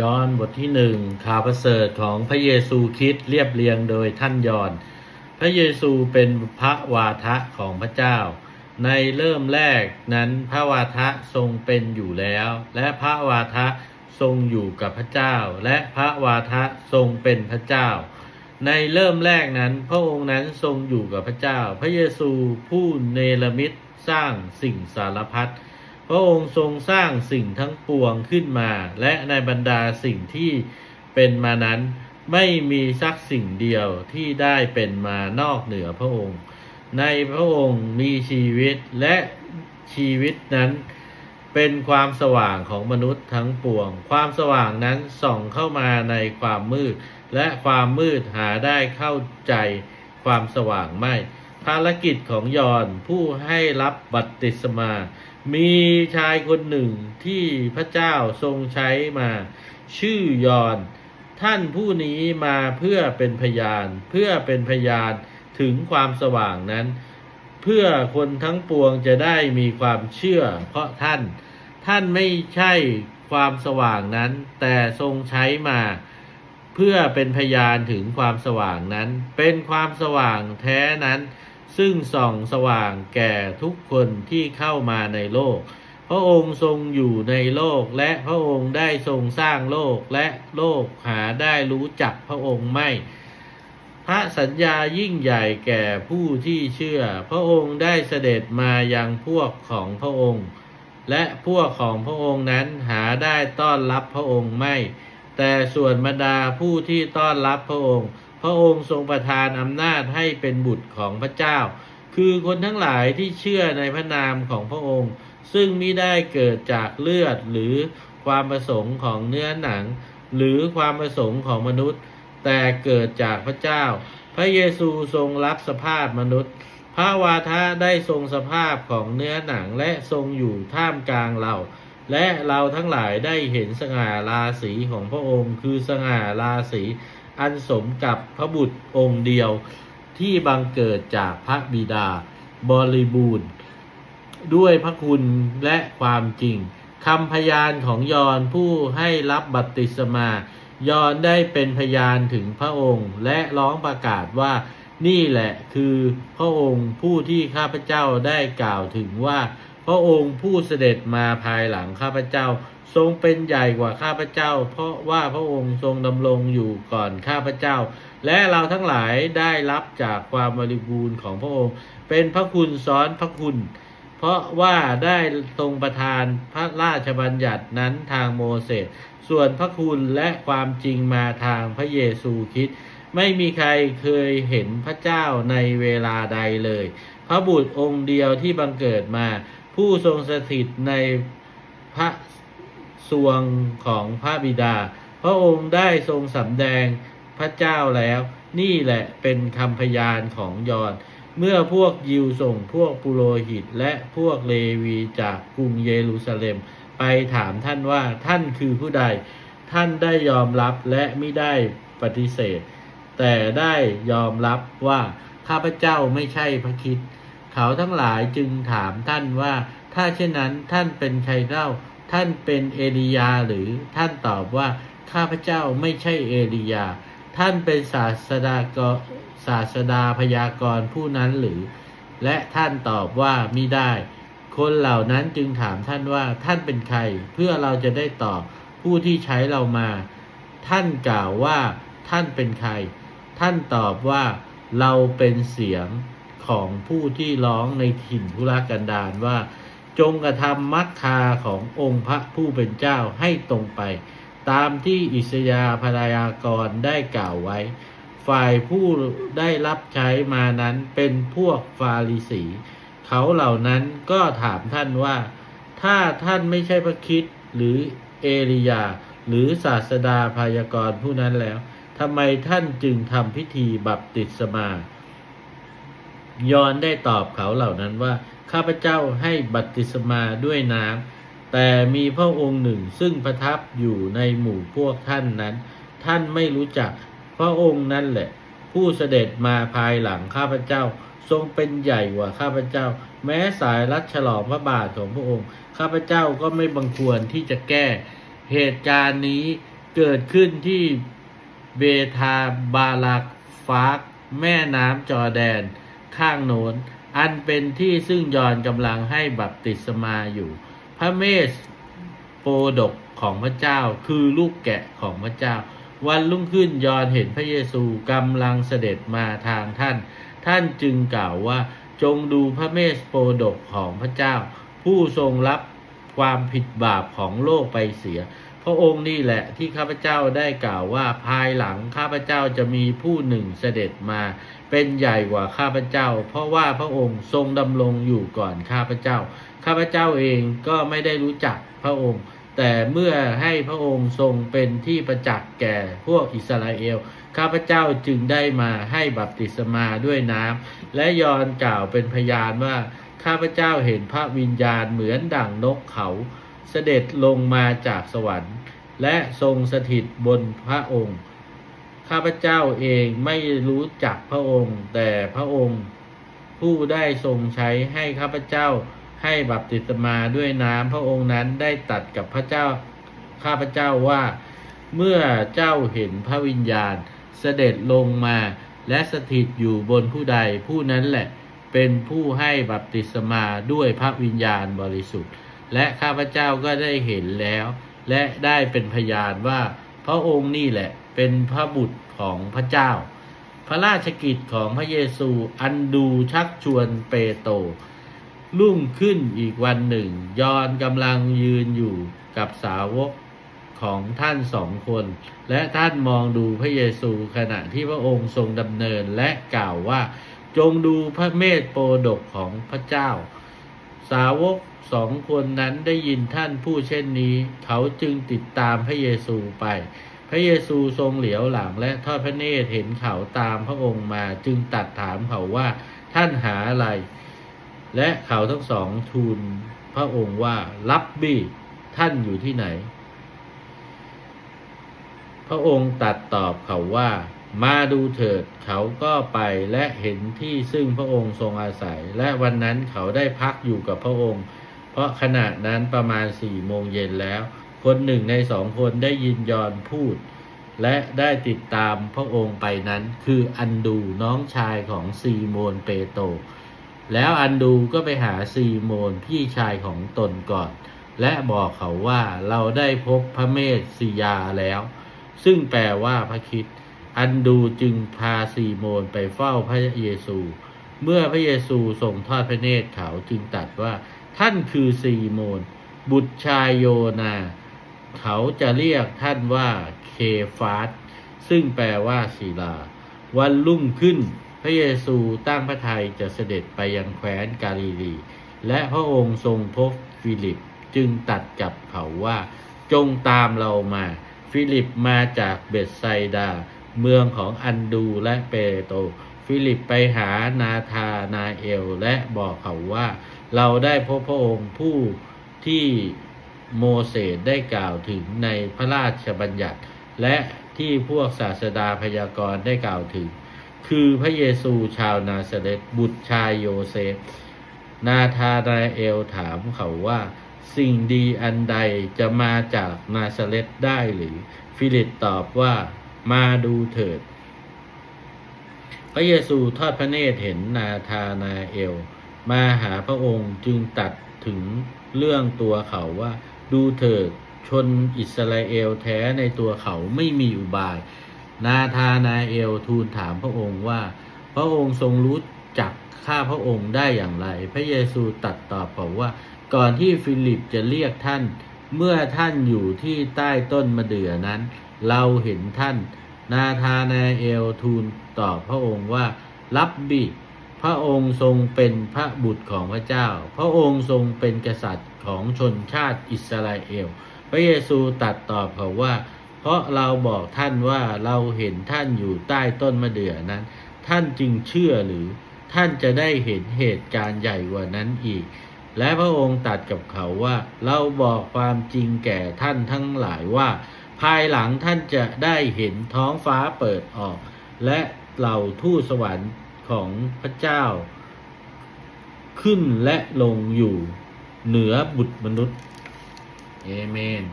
ย้อนบทที่หนึ่งข่าวประเสริฐของพระเยซูคริสต์เรียบเรียงโดยท่านยอน พระเยซูเป็นพระวาทะของพระเจ้า ในเริ่มแรกนั้นพระวาทะทรงเป็นอยู่แล้ว และพระวาทะทรงอยู่กับพระเจ้า และพระวาทะทรงเป็นพระเจ้า ในเริ่มแรกนั้น พระองค์นั้นทรงอยู่กับพระเจ้า พระเยซูผู้เนรมิตสร้างสิ่งสารพัด พระองค์ทรงสร้างสิ่งทั้งปวงขึ้นมา และในบรรดาสิ่งที่เป็นมานั้นไม่มีสักสิ่งเดียวที่ได้เป็นมานอกเหนือพระองค์ ในพระองค์มีชีวิตและชีวิตนั้นเป็นความสว่างของมนุษย์ทั้งปวง ความสว่างนั้นส่องเข้ามาในความมืด และความมืดหาได้เข้าใจความสว่างไม่ ภารกิจของยอนผู้ให้รับบัติศมา มีชายคนหนึ่งที่พระเจ้าทรงใช้มา ชื่อยอน ท่านผู้นี้มาเพื่อเป็นพยาน เพื่อเป็นพยานถึงความสว่างนั้น เพื่อคนทั้งปวงจะได้มีความเชื่อ เพราะท่าน ท่านไม่ใช่ความสว่างนั้น แต่ทรงใช้มาเพื่อเป็นพยานถึงความสว่างนั้น เป็นความสว่างแท้นั้น ซึ่งส่องสว่างแก่ทุกคนที่เข้ามาในโลก พระองค์ทรงอยู่ในโลกและพระองค์ได้ทรงสร้างโลกและโลกหาได้รู้จักพระองค์ไม่ พระสัญญายิ่งใหญ่แก่ผู้ที่เชื่อ พระองค์ได้เสด็จมายังพวกของพระองค์ และพวกของพระองค์นั้นหาได้ต้อนรับพระองค์ไม่ แต่ส่วนบรรดาผู้ที่ต้อนรับพระองค์ พระองค์ทรงประทานอำนาจให้เป็นบุตรของพระเจ้า คือคนทั้งหลายที่เชื่อในพระนามของพระองค์ ซึ่งมิได้เกิดจากเลือดหรือความประสงค์ของเนื้อหนัง หรือความประสงค์ของมนุษย์ แต่เกิดจากพระเจ้า พระเยซูทรงรับสภาพมนุษย์ พระวาทะได้ทรงสภาพของเนื้อหนังและทรงอยู่ท่ามกลางเราและเราทั้งหลายได้เห็นสง่าราศีของพระองค์ คือสง่าราศี อันสมกับพระบุตรองค์เดียวที่บังเกิดจากพระบิดาบริบูรณ์ ด้วยพระคุณและความจริงคำพยานของยอนผู้ให้รับบัติศมายอนได้เป็นพยานถึงพระองค์ และร้องประกาศว่านี่แหละคือพระองค์ผู้ที่ข้าพเจ้าได้กล่าวถึงว่า พระองค์ผู้เสด็จมาภายหลังข้าพเจ้า ทรงเป็นใหญ่กว่าข้าพเจ้า เพราะว่าพระองค์ทรงดำรงอยู่ก่อนข้าพเจ้า และเราทั้งหลายได้รับจากความบริบูรณ์ของพระองค์ เป็นพระคุณซ้อนพระคุณ เพราะว่าได้ทรงประทานพระราชบัญญัตินั้นทางโมเสสส่วนพระคุณและความจริงมาทางพระเยซูคริสต์ไม่มีใครเคยเห็นพระเจ้าในเวลาใดเลย พระบุตรองค์เดียวที่บังเกิดมา ผู้ทรงสถิตในพระ สวงของพระบิดา พระองค์ได้ทรงสำแดงพระเจ้าแล้ว นี่แหละเป็นคำพยานของยอน เมื่อพวกยิวส่งพวกปุโรหิตและพวกเลวีจากกรุงเยรูซาเล็ม ไปถามท่านว่าท่านคือผู้ใด ท่านได้ยอมรับและไม่ได้ปฏิเสธ แต่ได้ยอมรับว่าข้าพเจ้าไม่ใช่พระคิด เขาทั้งหลายจึงถามท่านว่า ถ้าเช่นนั้นท่านเป็นใครเล่า ท่านเป็นเอลียาหรือท่านตอบว่าข้าพเจ้าไม่ใช่เอลียา ท่านเป็นศาสดากศาสดาพยากรณ์ผู้นั้นหรือ และท่านตอบว่ามิได้ คนเหล่านั้นจึงถามท่านว่าท่านเป็นใคร เพื่อเราจะได้ตอบผู้ที่ใช้เรามา ท่านกล่าวว่าท่านเป็นใคร ท่านตอบว่าเราเป็นเสียงของผู้ที่ร้องในถิ่นทุรกันดารว่า จงกระทำมัคคาขององค์พระผู้เป็นเจ้าให้ตรงไป ตามที่อิสยาห์พยากรได้กล่าวไว้ ฝ่ายผู้ได้รับใช้มานั้นเป็นพวกฟาริสี เขาเหล่านั้นก็ถามท่านว่า ถ้าท่านไม่ใช่พระคิดหรือเอลียา หรือศาสดาพยากรผู้นั้นแล้วทำไมท่านจึงทำพิธีบัพติศมายอนได้ตอบเขาเหล่านั้นว่า ข้าพเจ้าให้บัติศมาด้วยน้ำแต่มีพระองค์หนึ่งซึ่งประทับอยู่ในหมู่พวกท่านนั้น ท่านไม่รู้จักพระองค์นั่นแหละ ผู้เสด็จมาภายหลังข้าพเจ้าทรงเป็นใหญ่กว่าข้าพเจ้า แม้สายรัดฉลองพระบาทของพระองค์ ข้าพเจ้าก็ไม่บังควรที่จะแก้ เหตุการณ์นี้เกิดขึ้นที่เบธาบาลักฟากแม่น้ำจอแดนข้างโน้น อันเป็นที่ซึ่งยอนกำลังให้บัพติศมาอยู่ พระเมสโปดกของพระเจ้าคือลูกแกะของพระเจ้า วันรุ่งขึ้นยอนเห็นพระเยซูกำลังเสด็จมาทางท่าน ท่านจึงกล่าวว่าจงดูพระเมสโปดกของพระเจ้า ผู้ทรงรับความผิดบาปของโลกไปเสีย พระองค์นี่แหละที่ข้าพเจ้าได้กล่าวว่าภายหลังข้าพเจ้าจะมีผู้หนึ่งเสด็จมา เป็นใหญ่กว่าข้าพเจ้า เพราะว่าพระองค์ทรงดำรงอยู่ก่อนข้าพเจ้า ข้าพเจ้าเองก็ไม่ได้รู้จักพระองค์ แต่เมื่อให้พระองค์ทรงเป็นที่ประจักษ์แก่พวกอิสราเอล ข้าพเจ้าจึงได้มาให้บัพติศมาด้วยน้ำและยอนกล่าวเป็นพยานว่าข้าพเจ้าเห็นพระวิญญาณเหมือนดั่งนกเขา เสด็จลงมาจากสวรรค์ และทรงสถิตบนพระองค์ ข้าพเจ้าเองไม่รู้จักพระองค์ แต่พระองค์ผู้ได้ทรงใช้ให้ข้าพเจ้าให้บัพติศมาด้วยน้ำพระองค์นั้นได้ตัดกับพระเจ้าข้าพเจ้าว่า เมื่อเจ้าเห็นพระวิญญาณเสด็จลงมา และสถิตอยู่บนผู้ใดผู้นั้นแหละเป็นผู้ให้บัพติศมาด้วยพระวิญญาณบริสุทธิ์ และข้าพเจ้าก็ได้เห็นแล้ว และได้เป็นพยานว่าพระองค์นี่แหละ เป็นพระบุตรของพระเจ้า พระราชกิจของพระเยซูอันดูชักชวนเปโตรรุ่งขึ้นอีกวันหนึ่ง ยอนกำลังยืนอยู่กับสาวกของท่านสองคน และท่านมองดูพระเยซูขณะที่พระองค์ทรงดำเนินและกล่าวว่า จงดูพระเมธโปรดกของพระเจ้า สาวกสองคนนั้นได้ยินท่านผู้เช่นนี้ เขาจึงติดตามพระเยซูไป พระเยซูทรงเหลียวหลังและทอดพระเนตรเห็นเขาตามพระองค์มาจึงตัดถามเขาว่าท่านหาอะไร และเขาทั้งสองทูลพระองค์ว่ารับบี้ท่านอยู่ที่ไหน พระองค์ตัดตอบเขาว่ามาดูเถิดเขาก็ไปและเห็นที่ซึ่งพระองค์ทรงอาศัย และวันนั้นเขาได้พักอยู่กับพระองค์ เพราะขณะนั้นประมาณสี่โมงเย็นแล้ว คนหนึ่งในสองคนได้ยินยอนพูด และได้ติดตามพระองค์ไปนั้น คืออันดูน้องชายของซีโมนเปโตรแล้วอันดูก็ไปหาซีโมนพี่ชายของตนก่อน และบอกเขาว่าเราได้พบพระเมสสิยาแล้ว ซึ่งแปลว่าพระคิด อันดูจึงพาซีโมนไปเฝ้าพระเยซู เมื่อพระเยซูทรงทอดพระเนตรเขาจึงตรัสว่า ท่านคือซีโมน บุตรชายโยนา เขาจะเรียกท่านว่าเคฟาสซึ่งแปลว่าศิลา วันรุ่งขึ้น พระเยซูตั้งพระทัยจะเสด็จไปยังแคว้นกาลิลี และพระองค์ทรงพบฟิลิปจึงตัดกับเขาว่า จงตามเรามา ฟิลิปมาจากเบตไซดา เมืองของอันดูและเปโตรฟิลิปไปหานาธานาเอลและบอกเขาว่า เราได้พบพระองค์ผู้ที่ โมเสสได้กล่าวถึงในพระราชบัญญัติ และที่พวกศาสดาพยากรณ์ได้กล่าวถึง คือพระเยซูชาวนาซาเรตบุตรชายโยเซฟ นาธานาเอลถามเขาว่า สิ่งดีอันใดจะมาจากนาซาเรตได้หรือ ฟิลิปตอบว่ามาดูเถิด พระเยซูทอดพระเนตรเห็นนาธานาเอล มาหาพระองค์จึงตัดถึงเรื่องตัวเขาว่า ดูเถิดชนอิสราเอลแท้ในตัวเขาไม่มีอุบาย นาธานาเอลทูลถามพระองค์ว่า พระองค์ทรงรู้จักข้าพระองค์ได้อย่างไร พระเยซูตรัดตอบเขาว่า ก่อนที่ฟิลิปจะเรียกท่าน เมื่อท่านอยู่ที่ใต้ต้นมะเดื่อนั้น เราเห็นท่าน นาธานาเอลทูลตอบพระองค์ว่า รับบิ พระองค์ทรงเป็นพระบุตรของพระเจ้า พระองค์ทรงเป็นกษัตริย์ของชนชาติอิสราเอล พระเยซูตรัดตอบเขาว่า เพราะเราบอกท่านว่าเราเห็นท่านอยู่ใต้ต้นมะเดื่อนั้น ท่านจึงเชื่อหรือ ท่านจะได้เห็นเหตุการณ์ใหญ่กว่านั้นอีก และพระองค์ตรัดกับเขาว่า เราบอกความจริงแก่ท่านทั้งหลายว่า ภายหลังท่านจะได้เห็นท้องฟ้าเปิดออก และเหล่าทูตสวรรค์ ของพระเจ้า ขึ้นและลงอยู่เหนือบุตรมนุษย์ เอเมน